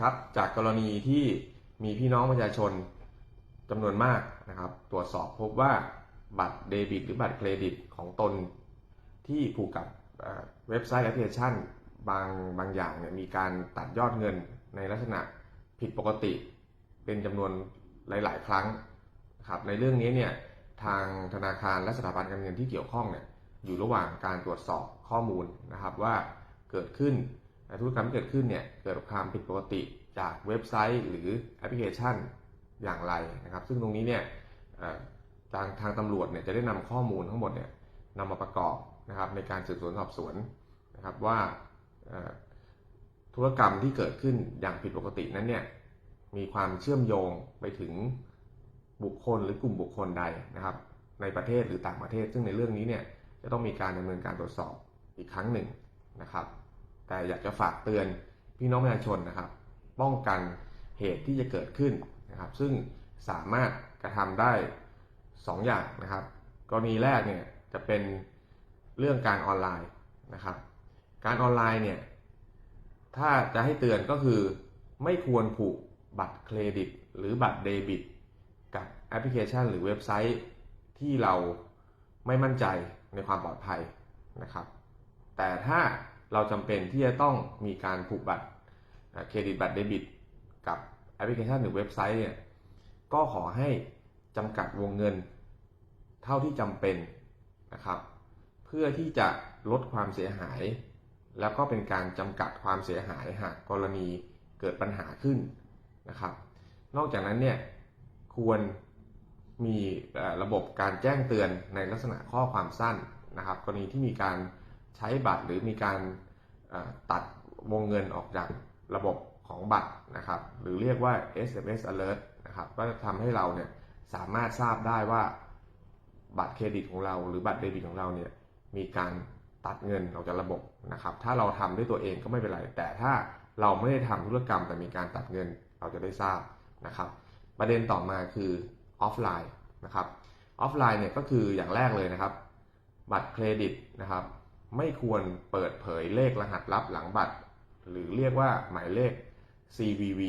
ครับ จากกรณีที่มีพี่น้องประชาชนจำนวนมากนะครับ ตรวจสอบพบว่าบัตรเดบิต หรือบัตรเครดิตของตน ที่ผูกกับเว็บไซต์แอปพลิเคชันบางบางอย่างเนี่ยมีการตัดยอดเงินในลักษณะผิดปกติ เป็นจำนวนหลาย ๆ ครั้งครับในเรื่องนี้เนี่ยทางธนาคารและสถาบันการเงินที่เกี่ยวข้องเนี่ยอยู่ระหว่างการตรวจสอบข้อมูลนะครับว่าเกิดขึ้น ธุรกรรมที่เกิดขึ้นเนี่ยเกิดความผิดปกติจากเว็บไซต์หรือแอปพลิเคชันอย่างไรนะครับ ซึ่งตรงนี้เนี่ยทางทางตำรวจเนี่ยจะได้นำข้อมูลทั้งหมดเนี่ยนำมาประกอบนะครับในการสืบสวนสอบสวนนะครับว่าธุรกรรมที่เกิดขึ้นอย่างผิดปกตินั้นเนี่ยมีความเชื่อมโยงไปถึงบุคคลหรือกลุ่มบุคคลใดนะครับ ในประเทศหรือต่างประเทศ ซึ่งในเรื่องนี้เนี่ยจะต้องมีการดำเนินการตรวจสอบอีกครั้งหนึ่งนะครับ แต่อยากจะฝากเตือนพี่น้องประชาชนนะครับ ป้องกันเหตุที่จะเกิดขึ้นนะครับ ซึ่งสามารถกระทำได้ 2 อย่างนะครับ กรณีแรกเนี่ยจะเป็นเรื่องการออนไลน์นะครับ การออนไลน์เนี่ยถ้าจะให้เตือนก็คือไม่ควรผูกบัตรเครดิต หรือบัตรเดบิต กับแอปพลิเคชัน หรือเว็บไซต์ที่เราไม่มั่นใจในความปลอดภัยนะครับ แต่ถ้า เราจำเป็นที่จะต้องมีการผูกบัตรเครดิตบัตรเดบิต กับแอปพลิเคชันหรือเว็บไซต์เนี่ยก็ขอให้จำกัดวงเงินเท่าที่จำเป็นนะครับ เพื่อที่จะลดความเสียหาย แล้วก็เป็นการจำกัดความเสียหายหากกรณีเกิดปัญหาขึ้นนะครับ นอกจากนั้นเนี่ยควรมีระบบการแจ้งเตือนในลักษณะข้อความสั้นนะครับ กรณีที่มีการ ใช้บัตรหรือมีการตัดวงเงินออกจากระบบของบัตรนะครับหรือเรียกว่า SMS alert นะครับก็จะทำให้เราเนี่ยสามารถทราบได้ว่าบัตรเครดิตของเรา หรือบัตรเดบิตของเราเนี่ยมีการตัดเงินออกจากระบบนะครับ ถ้าเราทำด้วยตัวเองก็ไม่เป็นไร แต่ถ้าเราไม่ได้ทำธุรกรรมแต่มีการตัดเงินเราจะได้ทราบนะครับ ประเด็นต่อมาคือออฟไลน์นะครับออฟไลน์เนี่ยก็คืออย่างแรกเลยนะครับ บัตรเครดิตนะครับ ไม่ควรเปิดเผยเลขรหัสลับหลังบัตร หรือเรียกว่าหมายเลข CVV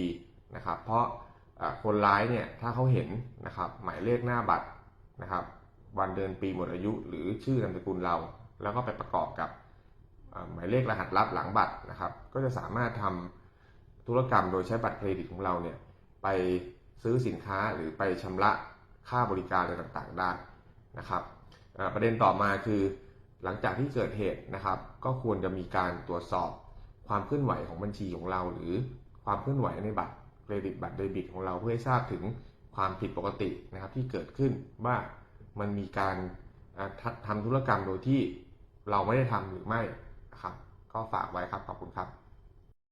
นะครับ เพราะคนร้ายเนี่ยถ้าเขาเห็นนะครับหมายเลขหน้าบัตรนะครับ วันเดือนปีหมดอายุ หรือชื่อนามสกุลเรา แล้วก็ไปประกอบกับหมายเลขรหัสลับหลังบัตรนะครับ ก็จะสามารถทำธุรกรรมโดยใช้บัตรเครดิตของเราเนี่ยไปซื้อสินค้าหรือไปชำระค่าบริการอะไรต่างๆได้นะครับประเด็นต่อมาคือ หลังจากที่เกิดเหตุนะครับ ก็ควรจะมีการตรวจสอบความเคลื่อนไหวของบัญชีของเรา หรือความเคลื่อนไหวในบัตรเครดิตบัตรเดบิตของเราเพื่อให้ทราบถึงความผิดปกตินะครับที่เกิดขึ้นว่ามันมีการทำทำทำธุรกรรมโดยที่เราไม่ได้ทำหรือไม่นะครับ ก็ฝากไว้ครับขอบคุณครับ